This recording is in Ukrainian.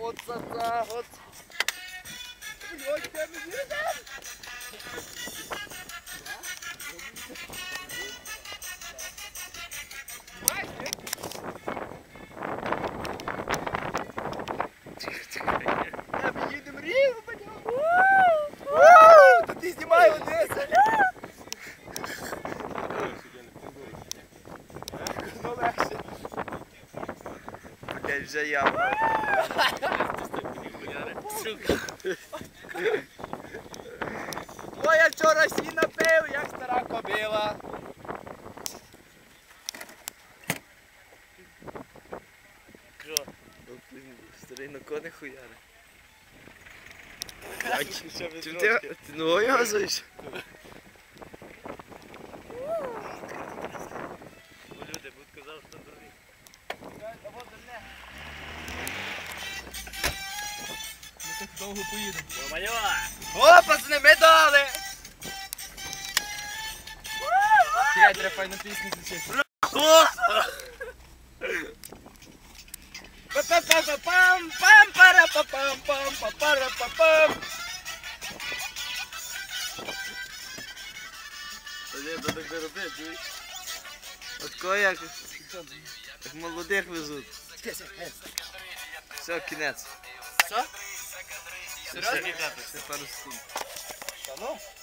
От за це, от. Ой, це не вірно. Я б Вже я. Ой, я вчора сіна пив, як стара кобила. Старий на кони хуяри. Ти ногою газуєш? Довго поїдемо. Майова! О, пацани, ми дали! Чекай, треба файну пісню включити. Па-па-па-па-пам, пам-пара-па-пам, пам-па-пара-па-пам. Тоді то так не робити, чуєш? От кого як, як молодих везуть. Все, кінець. Що? Você tá no segundo. Tá não?